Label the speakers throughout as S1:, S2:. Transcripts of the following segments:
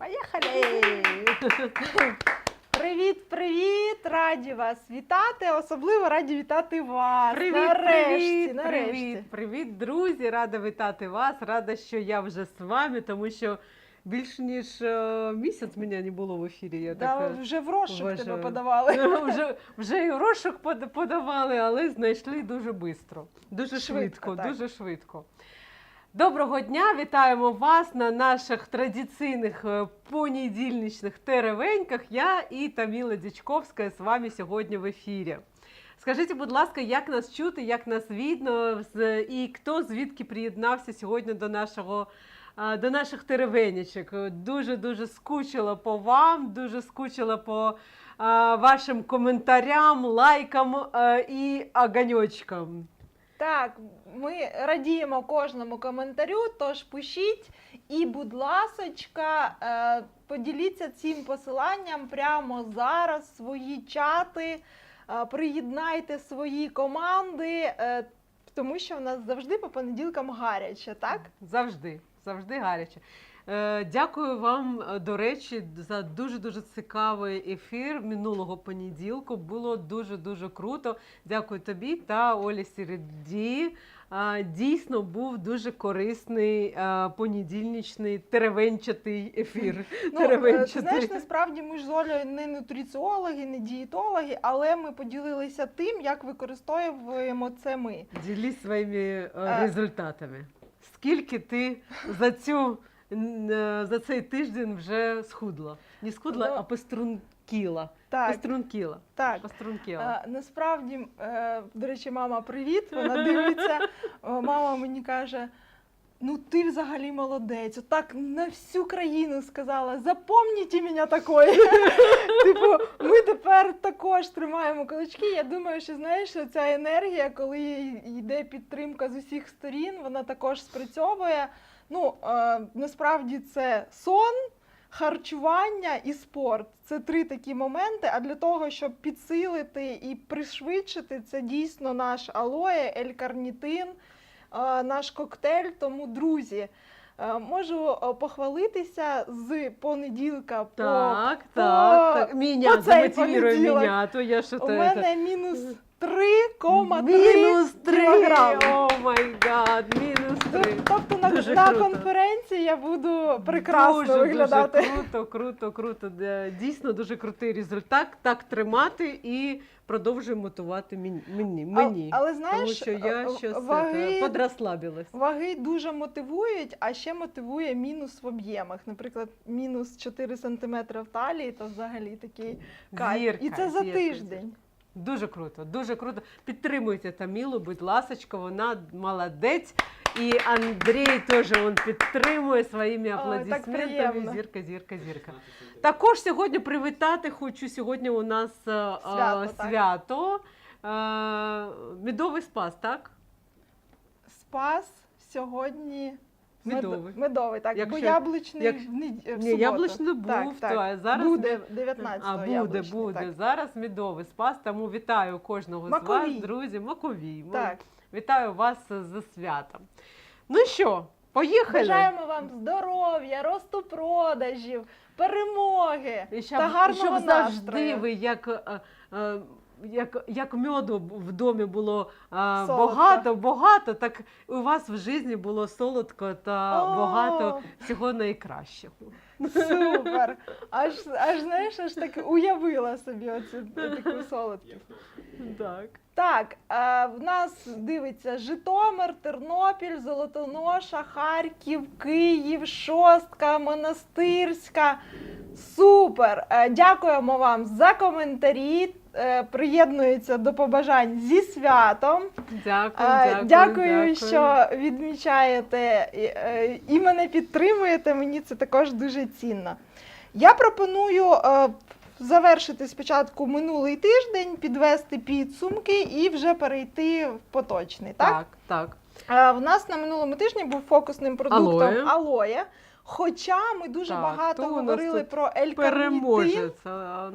S1: Поїхали! Привіт, привіт! Раді вас вітати. Особливо раді вітати вас.
S2: Привіт,
S1: нарешті,
S2: привіт,
S1: нарешті.
S2: привіт, привіт, друзі! Рада вітати вас. Рада, що я вже з вами, тому що більш ніж е, місяць мене не було в ефірі. Я
S1: Да,
S2: так,
S1: вже в розшук тебе подавали.
S2: е, вже, вже і розшук под- подавали, але знайшли дуже швидко. Дуже
S1: Швидко,
S2: швидко,
S1: так.
S2: дуже швидко. Доброго дня! Вітаємо вас на наших традиційних е, понедільничних теревеньках. Я і Таміла Дічковська з вами сьогодні в ефірі. Скажіть, будь ласка, як нас чути, як нас видно, і хто звідки приєднався сьогодні до нашого. е, До наших теревенячок. Дуже дуже скучила по вам, дуже скучила по е, вашим коментарям, лайкам і оганьочкам.
S1: Так, ми радіємо кожному коментарю, тож пишіть і, будь ласочка, е, поділіться цим посиланням прямо зараз свої чати, е, приєднайте свої команди, е, тому що в нас завжди по понеділкам гаряче, так?
S2: Завжди, завжди гаряче. Е, Дякую вам, е, до речі, за дуже дуже цікавий ефір минулого понеділку. Було дуже дуже круто. Дякую тобі та Олі Сіреді. Е, Дійсно був дуже корисний понедільничний теревенчатий ефір.
S1: Ну,
S2: Теревенчатий.
S1: знаєш, насправді ми ж з Олею не нутриціологи, не дієтологи, але ми поділилися тим, як використовуємо це ми.
S2: Ділись своїми результатами. Скільки ти за цю за цей тиждень вже схудла? Не схудла,
S1: Ну,
S2: а пострункіла.
S1: Так,
S2: Пострункіла.
S1: так.
S2: Пострункіла.
S1: Е, насправді, е, до речі, мама, привіт. Вона дивиться. Е, Мама мені каже: ну ти взагалі молодець. Отак на всю країну сказала: запомніть мене такою. Типу, ми тепер також тримаємо кулачки. Я думаю, що знаєш, ця енергія, коли йде підтримка з усіх сторін, вона також спрацьовує. Ну, е, насправді це сон. Харчування і спорт це три такі моменти. А для того, щоб підсилити і пришвидшити, це дійсно наш алоє, ель-карнітин, е, наш коктейль. Тому, друзі, е, можу е, похвалитися з понеділка по
S2: Так,
S1: по-
S2: так, так. Меня,
S1: по цей
S2: замотивируй
S1: понеділок.
S2: меня, а то я що
S1: у мене мінус 3,3
S2: Мінус 3, о май гад, мінус 3.
S1: Тобто на,
S2: Дуже
S1: на
S2: круто.
S1: конференції я буду прекрасно
S2: дуже,
S1: виглядати.
S2: Дуже круто, круто, круто. Дійсно дуже крутий результат. Так тримати і продовжуємо мотивувати мені. мені.
S1: А- але
S2: Тому що я
S1: е,
S2: щось
S1: ваги-
S2: подрозслабилась.
S1: Ваги дуже мотивують, а ще мотивує мінус в об'ємах. Наприклад, мінус 4 см в талії, то взагалі такий кайф. І це за тиждень.
S2: Дуже круто, дуже круто. Підтримуйте Тамілу, будь ласочка, вона молодець. І Андрій теж він підтримує своїми аплодисментами.
S1: приємно.
S2: Зірка, зірка, зірка. Також сьогодні привітати хочу. Сьогодні у нас е, е,
S1: Свято, так.
S2: свято. Е, Медовий спас, так?
S1: Спас сьогодні. Мед-
S2: Медовий.
S1: Медовий, так.
S2: Якщо-
S1: бо яблучний
S2: як-
S1: в, нед- в
S2: Ні,
S1: суботу.
S2: яблучний був,
S1: Так, так.
S2: то, а зараз
S1: буде
S2: ми-
S1: 19
S2: А буде, буде. Зараз медовий спас, тому вітаю кожного з
S1: Маковій.
S2: вас, друзі. Маковій. Ми-
S1: Так.
S2: Вітаю вас зі святом. Ну що, поїхали?
S1: Бажаємо вам здоров'я, росту продажів, перемоги
S2: І щоб,
S1: та гарного
S2: щоб завжди
S1: настрою.
S2: ви як. е, е, Як, як меду в домі було
S1: Солодко.
S2: багато, багато, так у вас в житті було солодко та
S1: О!
S2: багато всього найкращого.
S1: Супер! Аж, аж знаєш, аж так уявила собі оцю таку солодкість.
S2: Так.
S1: Так, е, в нас дивиться Житомир, Тернопіль, Золотоноша, Харків, Київ, Шостка, Монастирська. Супер! Е, Дякуємо вам за коментарі. Е, Приєднуються до побажань зі святом.
S2: Дякую,
S1: Е,
S2: дякую,
S1: Дякую, що відмічаєте і, е, мене підтримуєте. Мені це також дуже цінно. Я пропоную завершити спочатку минулий тиждень, підвести підсумки і вже перейти в поточний. Так?
S2: Так, так.
S1: Е, В нас на минулому тижні був фокусним продуктом
S2: Алоє.
S1: алоє. Хоча ми дуже
S2: Так,
S1: багато говорили про ель-карнітин.
S2: А,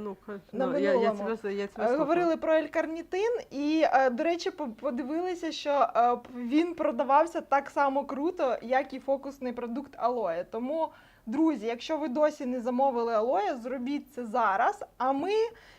S1: На
S2: ну, я, я тебе, я тебе.
S1: Говорили про ель-карнітин, і, е, до речі, по- подивилися, що е, він продавався так само круто, як і фокусний продукт алоє. Тому Друзі, якщо ви досі не замовили алоє, зробіть це зараз. А ми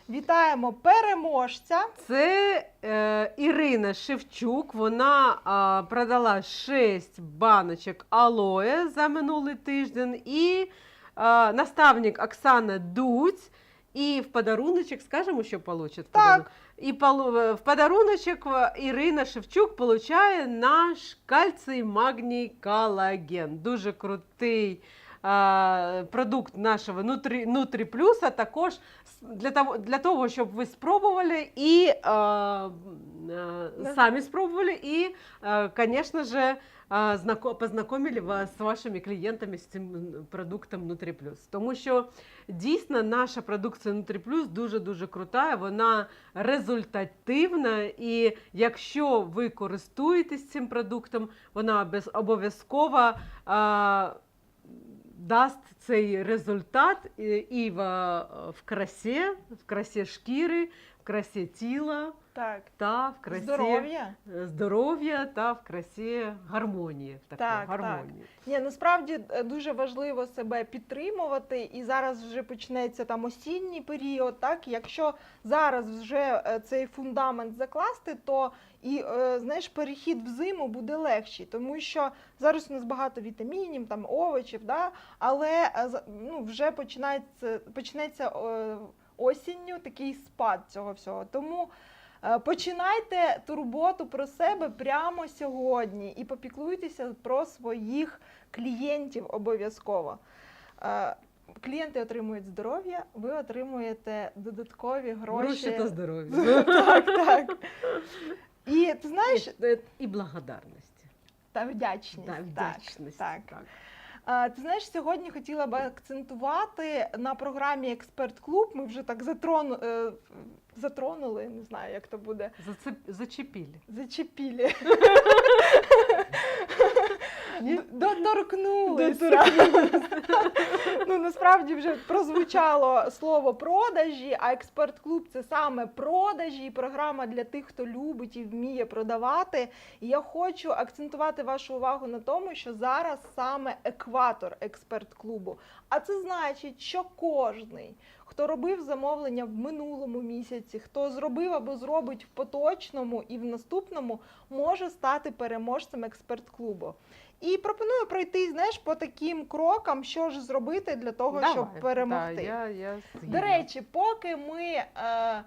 S1: вітаємо переможця.
S2: Це е, Ірина Шевчук. Вона а, продала 6 баночок алоє за минулий тиждень. І а, наставник Оксана Дуць. І в подаруночок, скажемо, що получить?
S1: Так.
S2: І в подаруночок е, Ірина Шевчук получає наш кальцій магній колаген. Дуже крутий продукт нашого Нутрі, Нутрі Плюс, а також для того, для того, щоб ви спробували і
S1: Да.
S2: самі спробували, і, же, а, познайомили вас з вашими клієнтами з цим продуктом Нутрі Плюс. Тому що дійсно наша продукція Нутрі Плюс дуже-дуже крута, вона результативна, і якщо ви користуєтесь цим продуктом, вона обов'язково а, дасть цей результат і, і в, в красі, в красі шкіри, в красі тіла
S1: Так,
S2: та в красі
S1: здоров'я.
S2: е, здоров'я та в красі гармонії. в
S1: Так, так.
S2: гармонії.
S1: Ні, насправді е, дуже важливо себе підтримувати, і зараз вже почнеться там осінній період. Так, якщо зараз вже е, цей фундамент закласти, то і знаєш, перехід в зиму буде легший, тому що зараз у нас багато вітамінів, там овочів, да, але ну, вже починається почнеться осінню такий спад цього всього. Тому. Е, Починайте турботу про себе прямо сьогодні і попіклуйтеся про своїх клієнтів обов'язково. Е, Клієнти отримують здоров'я, ви отримуєте додаткові гроші.
S2: Гроші та здоров'я.
S1: так, так. І ти знаєш,
S2: І, е, і благодарність.
S1: та вдячність. Так,
S2: вдячність.
S1: так.
S2: так.
S1: Ти знаєш, сьогодні хотіла би акцентувати на програмі Експерт Клуб. Ми вже так затрону, е, затронули, не знаю, як то буде.
S2: Зацеп... Зачепілі.
S1: Зачепілі.
S2: Ні?
S1: Доторкнулися. ну насправді вже прозвучало слово продажі, а експерт клуб це саме продажі, і програма для тих, хто любить і вміє продавати. І я хочу акцентувати вашу увагу на тому, що зараз саме екватор експерт клубу. А це значить, що кожний, хто робив замовлення в минулому місяці, хто зробив або зробить в поточному і в наступному, може стати переможцем експерт клубу. І пропоную пройти, знаєш, по таким крокам, що ж зробити для того,
S2: Давай.
S1: щоб перемогти.
S2: Да, я, я
S1: До речі, поки ми е,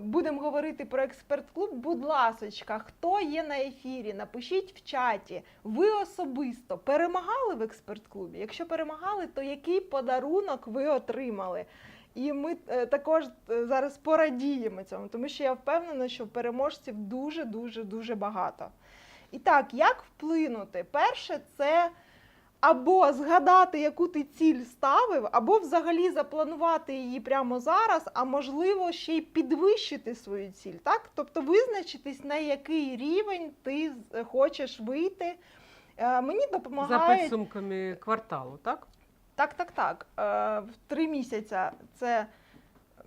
S1: будемо говорити про експерт клуб, будь ласочка, хто є на ефірі, напишіть в чаті. Ви особисто перемагали в експерт клубі? Якщо перемагали, то який подарунок ви отримали? І ми е, також е, зараз порадіємо цьому, тому що я впевнена, що переможців дуже дуже дуже багато. І так, як вплинути? Перше, це або згадати, яку ти ціль ставив, або взагалі запланувати її прямо зараз, а можливо ще й підвищити свою ціль. Так? Тобто визначитись, на який рівень ти з- хочеш вийти. Е, Мені
S2: За підсумками кварталу, так?
S1: так, так, так. Е, В три місяці це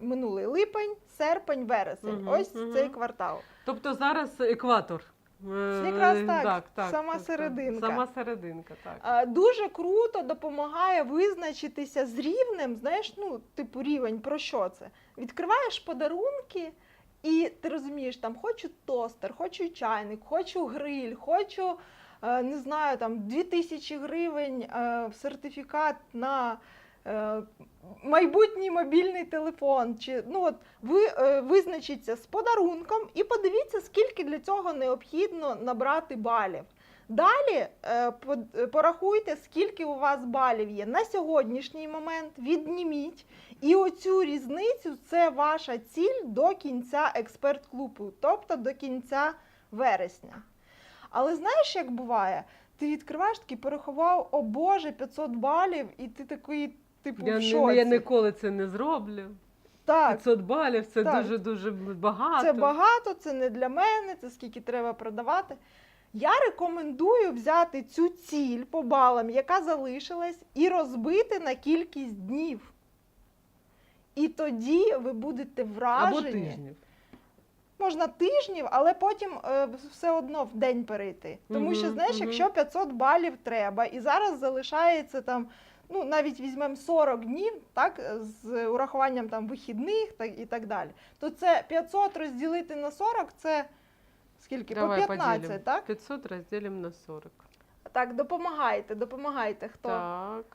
S1: минулий липень, серпень, вересень.
S2: Мгм,
S1: Ось
S2: мгм.
S1: цей квартал.
S2: Тобто зараз екватор. Е,
S1: Якраз так,
S2: так, так
S1: сама
S2: так,
S1: серединка.
S2: Сама серединка, так.
S1: Е, Дуже круто допомагає визначитися з рівнем. Знаєш, ну, типу, рівень про що це? Відкриваєш подарунки, і ти розумієш, там хочу тостер, хочу чайник, хочу гриль, хочу. е, Не знаю, там 2000 гривень е, сертифікат на е, майбутній мобільний телефон. Чи ну от ви е, визначіться з подарунком і подивіться, скільки для цього необхідно набрати балів. Далі е, по- е, порахуйте, скільки у вас балів є на сьогоднішній момент, відніміть. І оцю різницю це ваша ціль до кінця експерт клубу, тобто до кінця вересня. Але знаєш, як буває? Ти відкриваєш такий порахував, о Боже, 500 балів, і ти такий, типу,
S2: Я,
S1: в шоці.
S2: я ніколи це не зроблю.
S1: Так,
S2: 500 балів це
S1: Так.
S2: дуже дуже багато.
S1: Це багато, це не для мене, це скільки треба продавати. Я рекомендую взяти цю ціль по балам, яка залишилась, і розбити на кількість днів. І тоді ви будете
S2: Або
S1: вражені.
S2: тижнів.
S1: Можна тижнів, але потім е, все одно в день перейти. Тому що, знаєш,
S2: мгм.
S1: якщо 500 балів треба, і зараз залишається там ну навіть візьмемо 40 днів, так, з урахуванням там вихідних та, і так далі, то це 500 розділити на 40 це скільки?
S2: Давай
S1: По 15,
S2: поділимо.
S1: так?
S2: 500 розділимо на 40.
S1: Так, допомагайте, допомагайте. Хто?
S2: Так.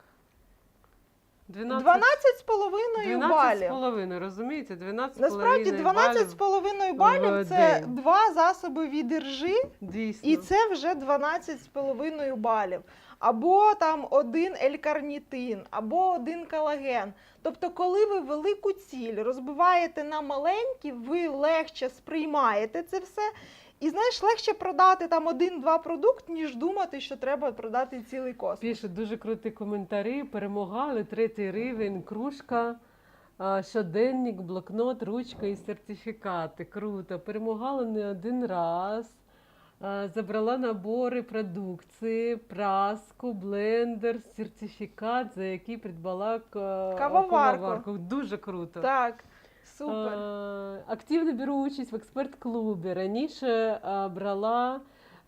S2: 12,
S1: 12 з половиною
S2: 12 з
S1: балів.
S2: половиною, розумієте? 12
S1: Насправді
S2: половиною
S1: 12 з половиною балів це два засоби від іржи,
S2: Дійсно.
S1: і це вже 12 з половиною балів. Або там один елькарнітин, або один колаген. Тобто, коли ви велику ціль розбиваєте на маленькі, ви легше сприймаєте це все. І знаєш, легше продати там один-два продукт, ніж думати, що треба продати цілий космос.
S2: Пише дуже круті коментарі. Перемагали третій рівень, кружка, щоденник, блокнот, ручка і сертифікати. Круто. Перемагала не один раз. А, Забрала набори продукції, праску, блендер, сертифікат, за який придбала к-
S1: Кавоварку.
S2: Дуже круто.
S1: Так, супер.
S2: Е, Активно беру участь в експерт-клубі. Раніше е, брала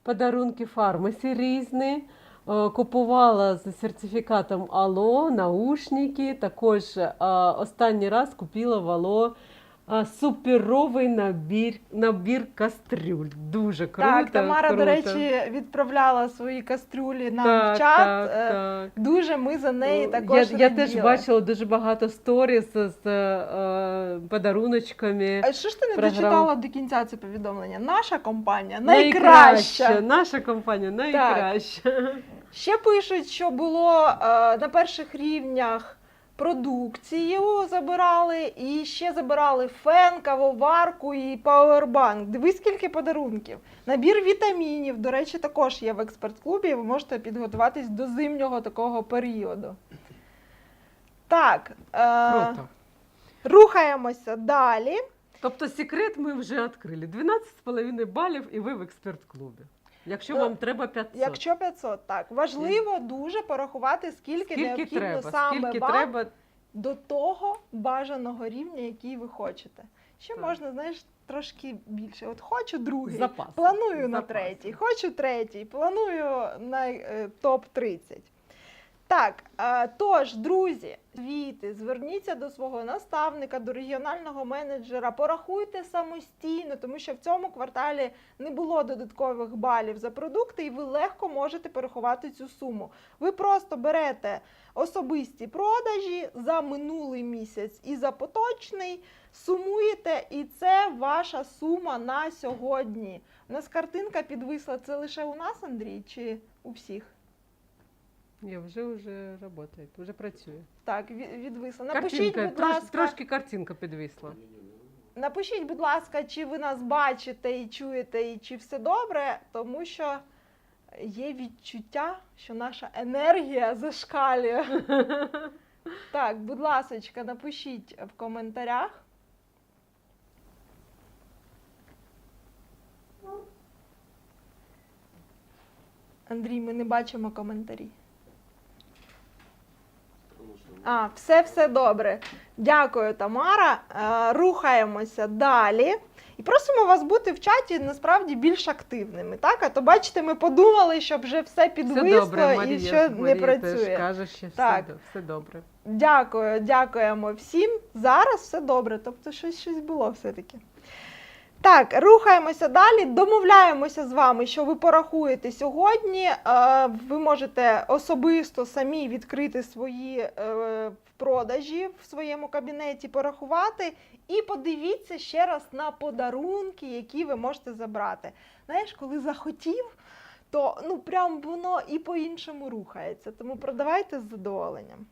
S2: подарунки фармасі різні. е, Купувала з сертифікатом Ало, наушники. Також е, останній раз купила в Ало е, суперовий набір, набір кастрюль. Дуже круто.
S1: так, Тамара,
S2: круто.
S1: до речі, відправляла свої кастрюлі нам
S2: так,
S1: в чат.
S2: Так,
S1: Е,
S2: так.
S1: Дуже ми за неї
S2: Я,
S1: також
S2: я теж бачила дуже багато сторіс з е, подаруночками.
S1: А що ж ти не
S2: програм.
S1: дочитала до кінця це повідомлення? Наша компанія
S2: Найкраща.
S1: найкраща.
S2: Наша компанія найкраща.
S1: Ще пишуть, що було е, на перших рівнях продукцію забирали, і ще забирали фен, кавоварку і пауербанк. Дивись, скільки подарунків. Набір вітамінів, до речі, також є в експерт-клубі. Ви можете підготуватись до зимнього такого періоду. Так, е,
S2: Круто.
S1: рухаємося далі.
S2: Тобто секрет ми вже відкрили. 12,5 балів і ви в експерт-клубі. Якщо
S1: То,
S2: вам треба 500.
S1: Якщо 500, так важливо дуже порахувати, скільки,
S2: скільки
S1: необхідно
S2: треба?
S1: саме
S2: Скільки
S1: вам
S2: треба?
S1: до того бажаного рівня, який ви хочете. Ще
S2: Так.
S1: можна, знаєш, трошки більше. От хочу другий,
S2: Запас.
S1: планую на третій, хочу третій, планую на е, топ 30. Так, е, тож, друзі, звіти, зверніться до свого наставника, до регіонального менеджера, порахуйте самостійно, тому що в цьому кварталі не було додаткових балів за продукти, і ви легко можете порахувати цю суму. Ви просто берете особисті продажі за минулий місяць і за поточний, сумуєте, і це ваша сума на сьогодні. У нас картинка підвисла. Це лише у нас, Андрій, чи у всіх?
S2: Ні, вже вже працює, вже працює.
S1: Так, ві- відвисла. Напишіть,
S2: Картинка,
S1: будь
S2: трош,
S1: ласка,
S2: трошки картинка підвисла.
S1: напишіть, будь ласка, чи ви нас бачите і чуєте, і чи все добре, тому що є відчуття, що наша енергія зашкалює. Так, будь ласка, напишіть в коментарях. Андрій, ми не бачимо коментарі. А, все, все добре. Дякую, Тамара. Е, Рухаємося далі. І просимо вас бути в чаті насправді більш активними. Так? А то бачите, ми подумали, щоб вже все
S2: Все
S1: підвисло
S2: добре,
S1: і
S2: Марія,
S1: що не
S2: Марія
S1: працює.
S2: Теж каже, що
S1: Так.
S2: все, все добре.
S1: Дякую, дякуємо всім. Зараз все добре, тобто щось, щось було все-таки. Так, рухаємося далі. Домовляємося з вами, що ви порахуєте сьогодні. Е, Ви можете особисто самі відкрити свої е, продажі в своєму кабінеті, порахувати. І подивіться ще раз на подарунки, які ви можете забрати. Знаєш, коли захотів, то ну прям воно і по-іншому рухається. Тому продавайте з задоволенням.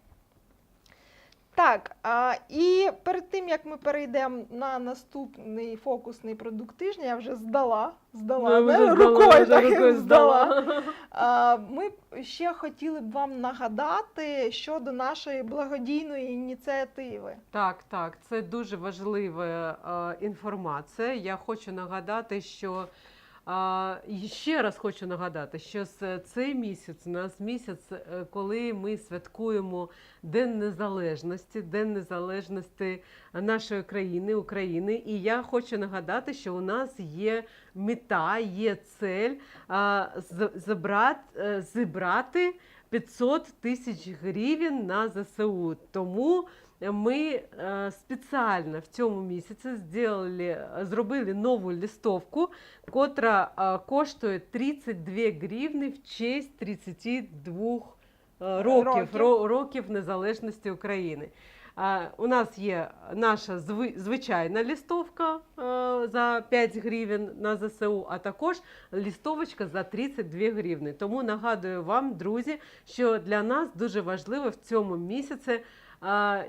S1: Так, а, і перед тим як ми перейдемо на наступний фокусний продукт тижня, я вже здала, здала,
S2: Ну,
S1: не,
S2: здала,
S1: рукою
S2: вже
S1: так
S2: рукою
S1: здала.
S2: здала.
S1: А, Ми ще хотіли б вам нагадати щодо нашої благодійної ініціативи.
S2: Так, так, це дуже важлива інформація. Я хочу нагадати, що і ще раз хочу нагадати, що цей місяць у нас місяць, е, коли ми святкуємо День Незалежності, День Незалежності нашої країни, України. І я хочу нагадати, що у нас є мета, є цель е, зібрати 500 тисяч гривень на ЗСУ. Тому ми е, спеціально в цьому місяці зробили, зробили нову листовку, котра е, коштує 32 гривні в честь 32 е, років,
S1: Років.
S2: років незалежності України. Е, У нас є наша звичайна лістовка е, за 5 гривень на ЗСУ, а також лістовочка за 32 гривні. Тому нагадую вам, друзі, що для нас дуже важливо в цьому місяці е,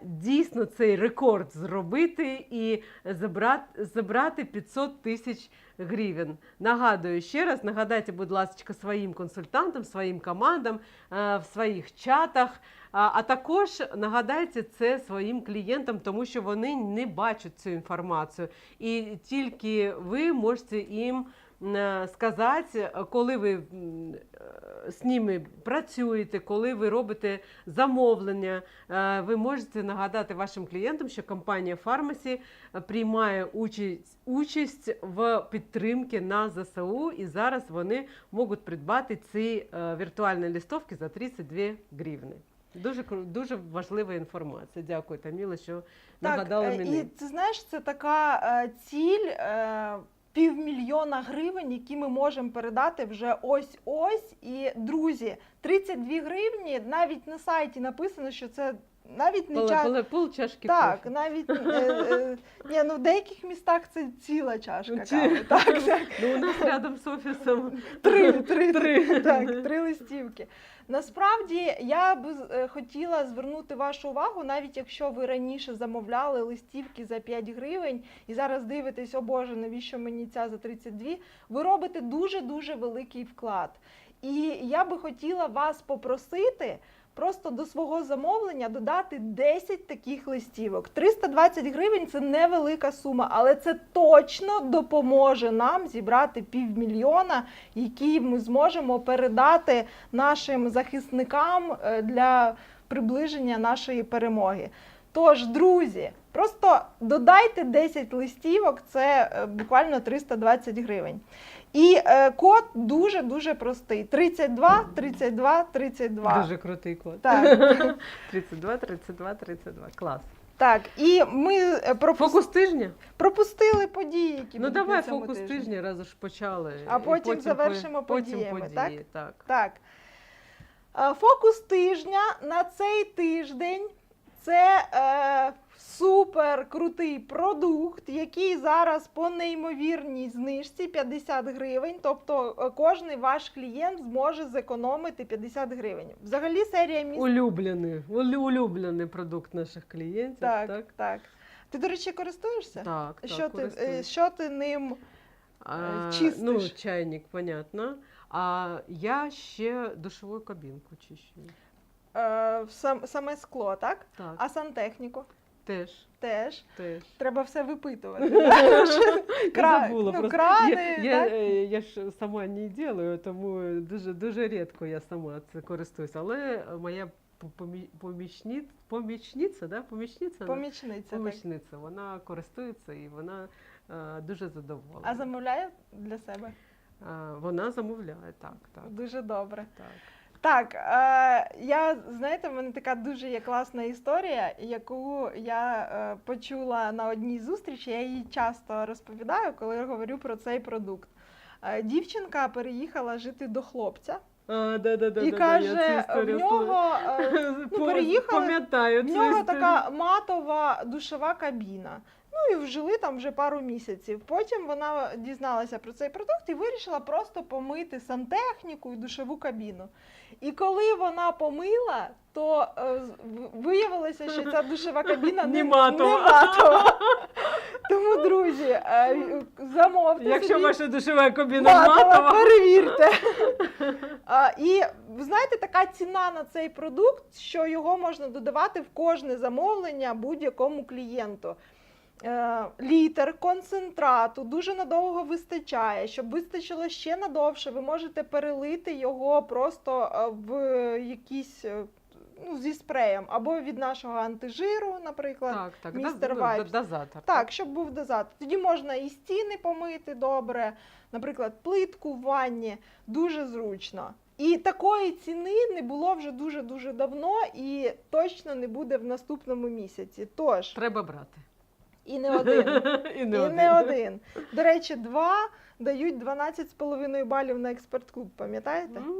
S2: дійсно цей рекорд зробити і забрати, забрати 500 тисяч гривень. Нагадую ще раз, нагадайте, будь ласка, своїм консультантам, своїм командам е, в своїх чатах. А, також нагадайте це своїм клієнтам, тому що вони не бачать цю інформацію. І тільки ви можете їм сказати, е, коли ви е, з ними працюєте, коли ви робите замовлення, е, ви можете нагадати вашим клієнтам, що компанія Фармасі приймає участь, участь в підтримці на ЗСУ, і зараз вони можуть придбати ці е, віртуальні листовки за 32 гривні. Дуже дуже важлива інформація. Дякую, Таміла, що нагадала
S1: е,
S2: мені.
S1: І ти знаєш, це така е, ціль. Півмільйона гривень, які ми можемо передати вже ось ось. І друзі, 32 гривні навіть на сайті написано, що це навіть не час.
S2: поле, пол чашки
S1: Так,
S2: кофе.
S1: навіть е, е, ні, ну в деяких містах це ціла чашка
S2: Ну,
S1: кави. Так, так.
S2: Ну, у нас рядом з офісом.
S1: Три, три,
S2: Три.
S1: Так, три листівки. Насправді я б е, хотіла звернути вашу увагу, навіть якщо ви раніше замовляли листівки за 5 гривень і зараз дивитесь, о Боже, навіщо мені ця за 32, ви робите дуже-дуже великий вклад. І я би хотіла вас попросити. Просто до свого замовлення додати 10 таких листівок. 320 гривень це невелика сума, але це точно допоможе нам зібрати півмільйона, які ми зможемо передати нашим захисникам е, для приближення нашої перемоги. Тож, друзі, просто додайте 10 листівок, це е, буквально 320 гривень. І е, код дуже дуже простий: 32, 32, 32.
S2: Дуже крутий код.
S1: Так.
S2: 32, 32, 32. Клас.
S1: Так, і ми е, пропус-
S2: Фокус тижня?
S1: пропустили події, які
S2: Ну
S1: будуть
S2: давай
S1: на цьому
S2: фокус
S1: тижні.
S2: тижня, раз уж почали.
S1: А
S2: І
S1: потім завершимо
S2: по- потім
S1: подіями,
S2: події, так?
S1: Так. Е, Фокус тижня на цей тиждень це е, супер крутий продукт, який зараз по неймовірній знижці 50 гривень. Тобто е, кожний ваш клієнт зможе зекономити 50 гривень. Взагалі серія міст.
S2: Улюблений, улюблений продукт наших клієнтів.
S1: Так,
S2: так?
S1: так. Ти, до речі, користуєшся?
S2: Так, так,
S1: що, ти, е,
S2: користуюсь.
S1: що ти ним
S2: А,
S1: чистиш?
S2: Ну, чайник, понятно. А я ще душову кабінку чищу.
S1: е, сам, саме скло, так?
S2: Так,
S1: А сантехніку
S2: теж,
S1: теж.
S2: теж.
S1: Треба все випитувати. Кра-
S2: забула
S1: ну,
S2: просто.
S1: крани,
S2: я, я,
S1: так?
S2: я ж сама не делаю, тому дуже, дуже рідко я сама це користуюсь. Але моя по- помічні- помічниця, да? помічниця?
S1: Помічниця. так.
S2: помічниця, вона користується і вона е, дуже задоволена.
S1: А замовляє для себе?
S2: Е, вона замовляє, так, так,
S1: Дуже добре.
S2: так.
S1: Так, е, я знаєте, в мене така дуже є класна історія, яку я е, почула на одній зустрічі. Я її часто розповідаю, коли я говорю про цей продукт. Е, дівчинка переїхала жити до хлопця
S2: А, да, да, да,
S1: і
S2: да,
S1: каже,
S2: я цю
S1: в нього. е,
S2: По-
S1: переїхали, В нього така матова душова кабіна. Ну і жили там вже пару місяців. Потім вона дізналася про цей продукт і вирішила просто помити сантехніку і душову кабіну. І коли вона помила, то е, виявилося, що ця душова кабіна не,
S2: Не матова.
S1: не матова. Тому, друзі, е, замовте
S2: Якщо
S1: собі
S2: ваша душова кабіна
S1: матова,
S2: матова,
S1: перевірте. А, і знаєте, така ціна на цей продукт, що його можна додавати в кожне замовлення будь-якому клієнту. Е, Літр концентрату дуже надовго вистачає. Щоб вистачило ще надовше, ви можете перелити його просто е, в якийсь е, ну, зі спреєм або від нашого антижиру, наприклад.
S2: так, так,
S1: Містер Вайпс.
S2: дозатор.
S1: Так, щоб був дозатор. Тоді можна і стіни помити добре, наприклад, плитку в ванні дуже зручно. І такої ціни не було вже дуже дуже давно, і точно не буде в наступному місяці. Тож
S2: Треба брати.
S1: І не один.
S2: І
S1: І
S2: не один.
S1: не один. До речі, два дають 12,5 балів на експерт клуб, пам'ятаєте?
S2: М,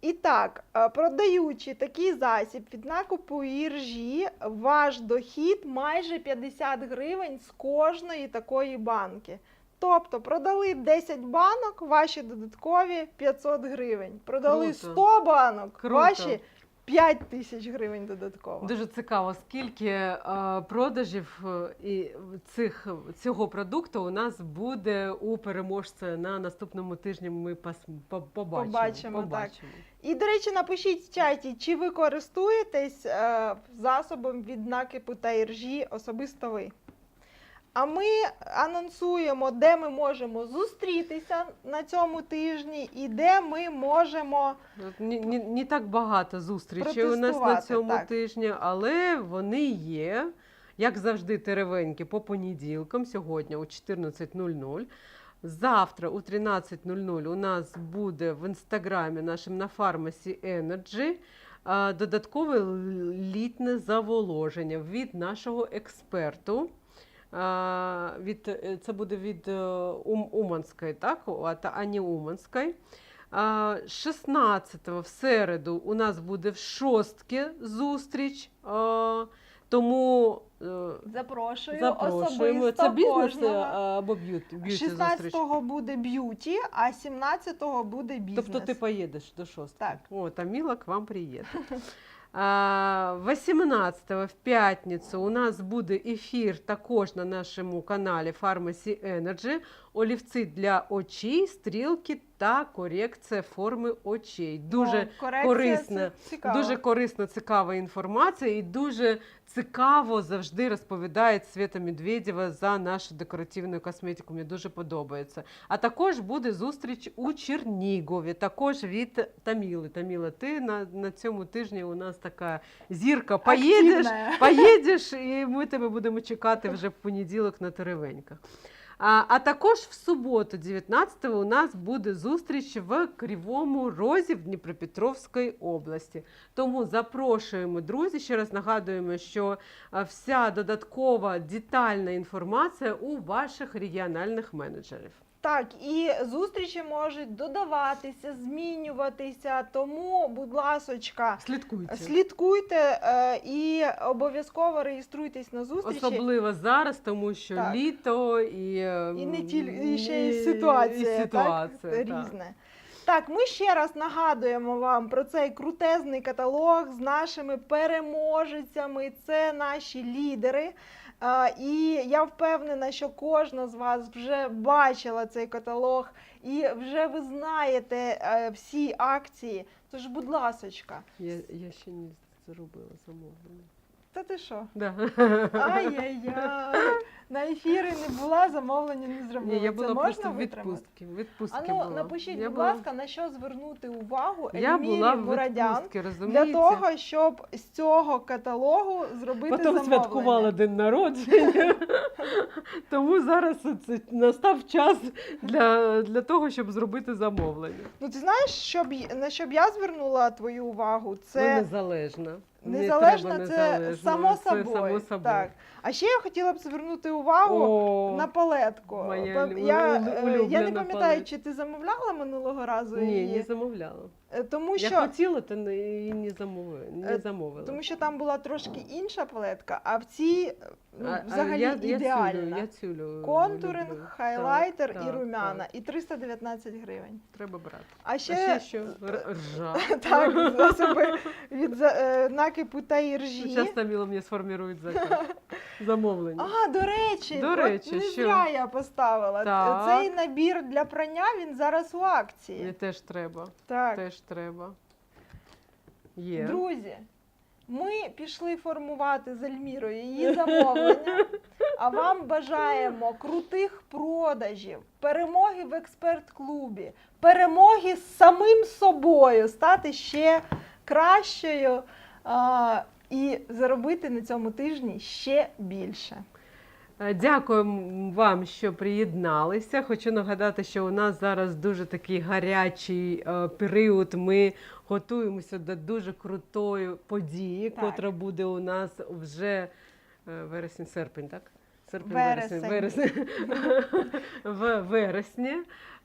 S1: І так, е, продаючи такий засіб від накупу іржі, ваш дохід майже 50 гривень з кожної такої банки. Тобто продали 10 банок, ваші додаткові 500 гривень. Продали
S2: Круто.
S1: 100 банок,
S2: Круто.
S1: ваші 5 тисяч гривень додатково.
S2: Дуже цікаво, скільки е, продажів е, і цих, цього продукту у нас буде у переможця на наступному тижні. Ми пос, по- побачимо.
S1: Побачимо, так. І, до речі, напишіть в чаті, чи ви користуєтесь е, засобом від накипу та іржі особисто ви. А ми анонсуємо, де ми можемо зустрітися на цьому тижні і де ми можемо.
S2: Ні, ні, не так багато зустрічей у нас на цьому
S1: так.
S2: тижні, але вони є. Як завжди, теревенькі по понеділкам, сьогодні о 14.00. Завтра о 13.00 у нас буде в інстаграмі нашим на фармасі Energy додаткове літне заволоження від нашого експерту. А, Від, е, це буде від е, Ум, Уманської, так? От Ані Уманської. 16-го в середу у нас буде в шостки зустріч. Тому е,
S1: Запрошую
S2: запрошуємо.
S1: особисто
S2: Це бізнес
S1: кожного.
S2: або б'юті, б'юті
S1: 16-го буде б'юті, а 17-го буде бізнес.
S2: Тобто ти поїдеш до шостки.
S1: Так.
S2: О, Таміла к вам приїде. А, 18 в п'ятницю у нас буде ефір також на нашому каналі Pharmacy Energy. Олівці для очей, стрілки та корекція форми очей. Дуже
S1: О,
S2: корисна. Дуже корисна, цікава інформація, і дуже цікаво завжди розповідає Свята Медведєва за нашу декоративну косметику. Мені дуже подобається. А також буде зустріч у Чернігові, також від Таміли. Таміла, ти на, на цьому тижні у нас така зірка. Поїдеш, поїдеш, і ми тебе будемо чекати вже в понеділок на Теревеньках. А, а також в суботу, 19-го, у нас буде зустріч в Кривому Розі в Дніпропетровській області. Тому запрошуємо, друзі. Ще раз нагадуємо, що вся додаткова детальна інформація у ваших регіональних менеджерів.
S1: Так, і зустрічі можуть додаватися, змінюватися. Тому, будь ласочка,
S2: Слідкуйте.
S1: слідкуйте е, і обов'язково реєструйтесь на зустрічі.
S2: Особливо зараз, тому що
S1: Так.
S2: літо і, е,
S1: І не тільки і ще
S2: і-
S1: ситуація,
S2: і ситуація
S1: так,
S2: так.
S1: різне. Так, ми ще раз нагадуємо вам про цей крутезний каталог з нашими переможецями. Це наші лідери. І я впевнена, що кожна з вас вже бачила цей каталог і вже ви знаєте е, всі акції. Тож, будь ласочка,
S2: Я, я ще не зробила замовлення.
S1: Та ти що?
S2: Да.
S1: Ай-яй-яй. На ефіри не була, замовлення не зробила.
S2: Ні, я
S1: Це
S2: була
S1: можна
S2: просто в
S1: витримати?
S2: відпустці. В відпустці
S1: ну
S2: була.
S1: напишіть,
S2: я
S1: будь
S2: була,
S1: ласка, на що звернути увагу
S2: я
S1: Ельмірі
S2: була в
S1: Бородян
S2: відпустці,
S1: для того, щоб з цього каталогу зробити
S2: Потім
S1: замовлення.
S2: святкувала день народження. Тому зараз це настав час для, для того, щоб зробити замовлення.
S1: Ну ти знаєш, щоб й- на що б я звернула твою увагу,
S2: Ну,
S1: це
S2: незалежно. Не
S1: це само
S2: це
S1: собою.
S2: само собою.
S1: Так. А ще я хотіла б звернути увагу
S2: О,
S1: на палетку.
S2: моя
S1: я, е, я не пам'ятаю, чи ти замовляла минулого разу
S2: ні,
S1: її,
S2: не замовляла.
S1: Е, тому
S2: Я хотіла, та не, не замовила. Не
S1: Е,
S2: замовила.
S1: Тому що там була трошки інша палетка, а в цій ну,
S2: А- а
S1: взагалі
S2: я, я
S1: ідеальна.
S2: Цюлю, я цюлю
S1: Контуринг,
S2: люблю.
S1: хайлайтер
S2: Так,
S1: і румяна.
S2: так.
S1: І 319 гривень.
S2: Треба брати.
S1: А
S2: А
S1: ще,
S2: ще що? Р- Ржа.
S1: так, засоби від за- е, накипу та іржі.
S2: Зараз Таміла мені сформирує заказ. Замовлення.
S1: А, до речі,
S2: До
S1: от
S2: речі,
S1: не
S2: що?
S1: зря я поставила.
S2: Так.
S1: Цей набір для прання він зараз у
S2: Мені
S1: акції.
S2: теж треба.
S1: Так.
S2: Теж треба. Є.
S1: Друзі, ми пішли формувати з Ельмірою її замовлення. А вам бажаємо крутих продажів, перемоги в експерт-клубі, перемоги з самим собою, стати ще кращою а, і заробити на цьому тижні ще більше.
S2: Е, Дякуємо вам, що приєдналися. Хочу нагадати, що у нас зараз дуже такий гарячий е, період. Ми готуємося до дуже крутої події,
S1: Так.
S2: котра буде у нас вже е, вересень-серпень, так? Серпень,
S1: Вересень.
S2: вересень, вересень. в вересні.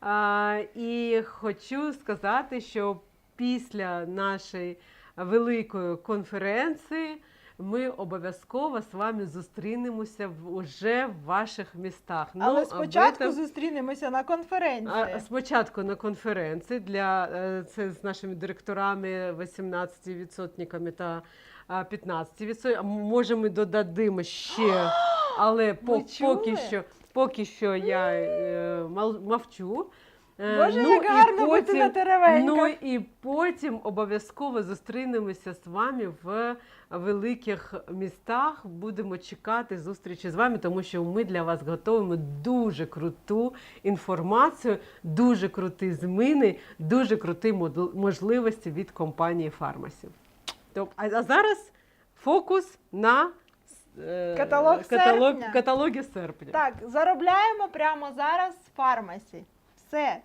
S2: А, і хочу сказати, що після нашої великої конференції ми обов'язково з вами зустрінемося в, уже в ваших містах.
S1: Але
S2: об
S1: спочатку
S2: этом-
S1: зустрінемося на конференції.
S2: а, спочатку на конференції для е, це з нашими директорами 18% та а, 15%. Може, ми додадимо ще, але по, поки що, поки що я е, мовчу. Е,
S1: Боже,
S2: ну,
S1: як гарно бути на теревеньках.
S2: Ну і потім обов'язково зустрінемося з вами в великих містах. Будемо чекати зустрічі з вами, тому що ми для вас готуємо дуже круту інформацію, дуже круті зміни, дуже круті можливості від компанії Фармасі. Тоб- А зараз фокус на е,
S1: Каталог
S2: каталог,
S1: серпня.
S2: каталоги серпня.
S1: Так, заробляємо прямо зараз в фармасі. Все,